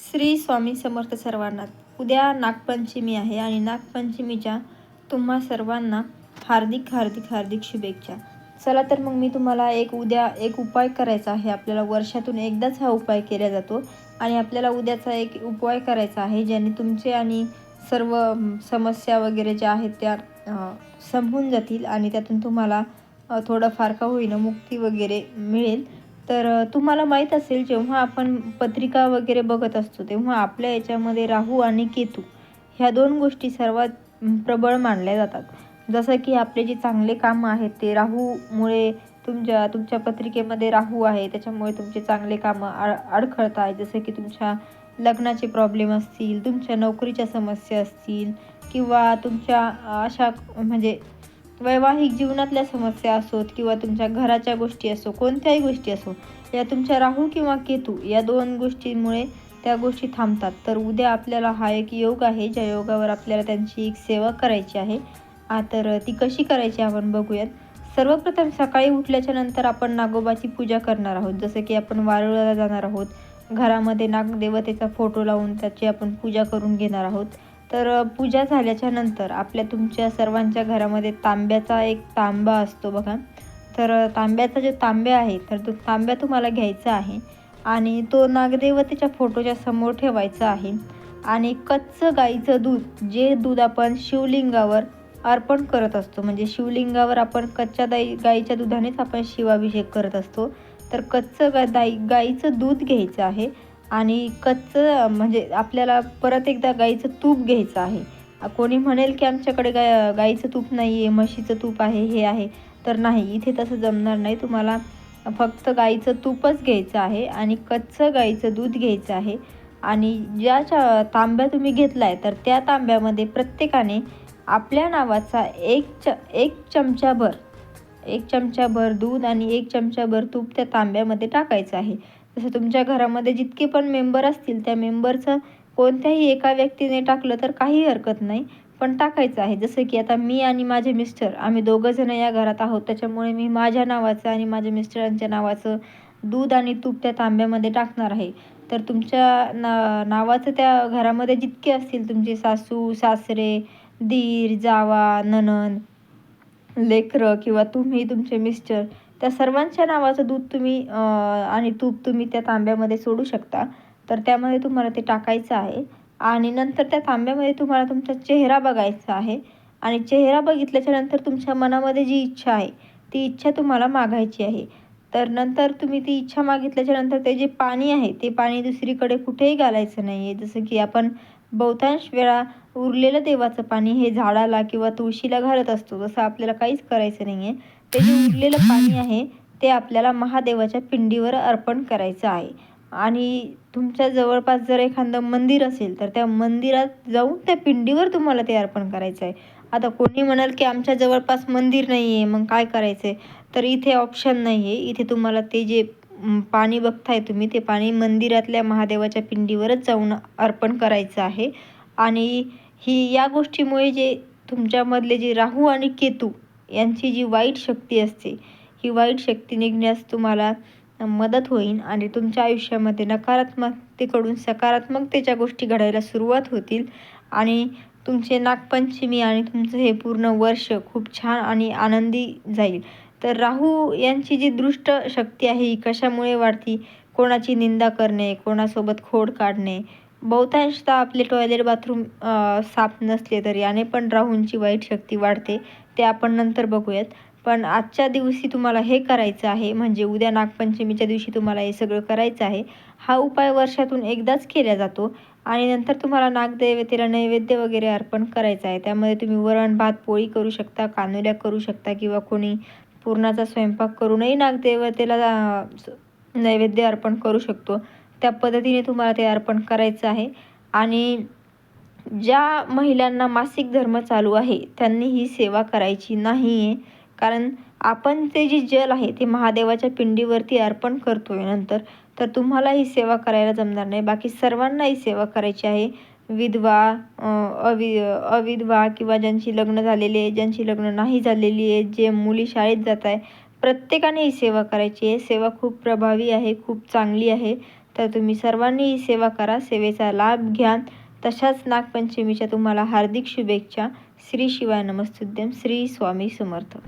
श्री स्वामी समर्थ सर्वांना उद्या नागपंचमी आहे आणि नागपंचमीच्या तुम्हा सर्वांना हार्दिक हार्दिक हार्दिक शुभेच्छा. चला तर मग मी तुम्हाला एक उद्या एक उपाय करायचा आहे. आपल्याला वर्षातून एकदाच हा उपाय केला जातो आणि आपल्याला उद्याचा एक उपाय करायचा आहे ज्याने तुमचे आणि सर्व समस्या वगैरे ज्या आहेत त्या संपून जातील आणि त्यातून तुम्हाला थोडंफार का होईना मुक्ती वगैरे मिळेल. तर तुम्हाला माहीत असेल जेव्हा आपण पत्रिका वगैरे बघत असतो तेव्हा आपल्या याच्यामध्ये राहू आणि केतू ह्या दोन गोष्टी सर्वात प्रबळ मानल्या जातात. जसं की आपले जे चांगले कामं आहेत ते राहूमुळे तुमच्या तुमच्या पत्रिकेमध्ये राहू आहे त्याच्यामुळे तुमचे चांगले कामं अड अडखळत आहे. जसं की तुमच्या लग्नाचे प्रॉब्लेम असतील तुमच्या नोकरीच्या समस्या असतील किंवा तुमच्या अशा म्हणजे वैवाहिक जीवनातल्या समस्या असोत किंवा तुमच्या घराच्या गोष्टी असो कोणत्याही गोष्टी असो या तुमच्या राहू किंवा केतू या दोन गोष्टींमुळे त्या गोष्टी थांबतात. तर उद्या आपल्याला हा एक योग आहे ज्या योगावर आपल्याला त्यांची एक सेवा करायची आहे. आ, तर ती कशी करायची आपण बघूयात. सर्वप्रथम सकाळी उठल्याच्या नंतर आपण नागोबाची पूजा करणार आहोत. जसं की आपण वारुळाला जाणार आहोत. घरामध्ये नागदेवतेचा फोटो लावून त्याची आपण पूजा करून घेणार आहोत. तर पूजा झाल्याच्यानंतर आपल्या तुमच्या सर्वांच्या घरामध्ये तांब्याचा एक तांबा असतो बघा. तर तांब्याचा जो तांब्या आहे तर तो तांब्या तुम्हाला घ्यायचा आहे आणि तो नागदेवतेच्या फोटोच्या समोर ठेवायचा आहे आणि कच्चं गाईचं दूध जे दूध आपण शिवलिंगावर अर्पण करत असतो म्हणजे शिवलिंगावर आपण कच्च्या दाई गाईच्या दुधानेच आपण शिवाभिषेक करत असतो तर कच्चं गा दाई गाईचं दूध घ्यायचं आहे आणि कच्चं म्हणजे आपल्याला परत एकदा गाईचं तूप घ्यायचं आहे. कोणी म्हणेल की आमच्याकडे गाय गाईचं तूप नाही आहे म्हशीचं तूप आहे हे आहे. तर नाही इथे तसं जमणार नाही. तुम्हाला फक्त गाईचं तूपच घ्यायचं आहे आणि कच्चं गाईचं दूध घ्यायचं आहे. आणि ज्या तांब्या तुम्ही घेतला आहे तर त्या तांब्यामध्ये प्रत्येकाने आपल्या नावाचा एक च एक चमचाभर एक चमचाभर दूध आणि एक चमचाभर तूप त्या तांब्यामध्ये टाकायचं आहे. जसं तुमच्या घरामध्ये जितके पण मेंबर असतील त्या मेंबरचं कोणत्याही एका व्यक्तीने टाकलं तर काही हरकत नाही. पण टाकायचं आहे. जसं की आता मी आणि माझे मिस्टर आम्ही दोघंजणं या घरात आहोत. त्याच्यामुळे मी माझ्या नावाचं आणि माझ्या मिस्टरांच्या नावाचं दूध आणि तूप त्या तांब्यामध्ये टाकणार आहे. तर तुमच्या ना नावाचं त्या घरामध्ये जितके असतील तुमचे सासू सासरे दीर जावा ननन लेकरं किंवा तुम्ही तुमचे मिस्टर त्या सर्वांच्या नावाचं दूध तुम्ही आणि तूप तुम्ही त्या तांब्यामध्ये सोडू शकता. तर त्यामध्ये तुम्हाला ते टाकायचं आहे. आणि नंतर त्या तांब्यामध्ये तुम्हाला तुमचा चेहरा बघायचा आहे. आणि चेहरा बघितल्याच्या नंतर तुमच्या मनामध्ये जी इच्छा आहे ती इच्छा तुम्हाला मागायची आहे. तर नंतर तुम्ही ती इच्छा मागितल्याच्या नंतर ते जे पाणी आहे ते पाणी दुसरीकडे कुठेही घालायचं नाही आहे जसं की आपण बहुतांश वेळा उरलेलं देवाचं पाणी हे झाडाला किंवा तुळशीला घालत असतो. तसं आपल्याला काहीच करायचं नाही आहे ते जे उरलेलं पाणी आहे ते आपल्याला महादेवाच्या पिंडीवर अर्पण करायचं आहे. आणि तुमच्या जवळपास जर एखादं मंदिर असेल तर त्या मंदिरात जाऊन त्या पिंडीवर तुम्हाला ते अर्पण करायचं आहे आता कोणी म्हणाल की आमच्या जवळपास मंदिर नाही आहे मग काय करायचं आहे तर इथे ऑप्शन नाही आहे इथे तुम्हाला ते जे पाणी बघताय तुम्ही ते पाणी मंदिरातल्या महादेवाच्या पिंडीवरच जाऊन अर्पण करायचं आहे. आणि ही या गोष्टीमुळे जे तुमच्यामधले जे राहू आणि केतू यांची जी वाईट शक्ती असते ही वाईट शक्ती निघण्यास तुम्हाला मदत होईल आणि तुमच्या आयुष्यामध्ये नकारात्मकतेकडून सकारात्मकतेच्या गोष्टी घडायला सुरुवात होतील आणि तुमचे नागपंचमी आणि तुमचं हे पूर्ण वर्ष खूप छान आणि आनंदी जाईल. तर राहू यांची जी दृष्ट शक्ती आहे ही कशामुळे वाढती? कोणाची निंदा करणे कोणासोबत खोड काढणे? बहुतांशतः आपले टॉयलेट बाथरूम साफ नसले तरी याने पण राहूंची वाईट शक्ती वाढते. ते आपण नंतर बघूयात. पण आजच्या दिवशी तुम्हाला हे करायचं आहे म्हणजे उद्या नागपंचमीच्या दिवशी तुम्हाला हे सगळं करायचं आहे. हा उपाय वर्षातून एकदाच केला जातो आणि नंतर तुम्हाला नागदेवतेला नैवेद्य वगैरे अर्पण करायचं आहे. त्यामध्ये तुम्ही वरण भात पोळी करू शकता कानुल्या करू शकता किंवा कोणी पुरणाचा स्वयंपाक करूनही नागदेवतेला नैवेद्य अर्पण करू शकतो. त्या पद्धतीने तुम्हाला ते अर्पण करायचं आहे. आणि ज्या महिलांना मासिक धर्म चालू आहे त्यांनी ही सेवा करायची नाही आहे कारण आपण ते जे जल आहे ते महादेवाच्या पिंडीवरती अर्पण करतोय नंतर तर तुम्हाला ही सेवा करायला जमणार नाही. बाकी सर्वांना ही सेवा करायची आहे. विधवा अवि अविधवा किंवा ज्यांची लग्न झालेली आहे ज्यांची लग्न नाही झालेली आहे जे मुली शाळेत जात आहे प्रत्येकाने ही सेवा करायची आहे. सेवा खूप प्रभावी आहे खूप चांगली आहे. तर तुम्ही सर्वांनी ही सेवा करा. सेवेचा लाभ घ्या. तशाच नागपंचमीच्या तुम्हाला हार्दिक शुभेच्छा. श्री शिवाय नमस्तुद्यम श्री स्वामी समर्थ.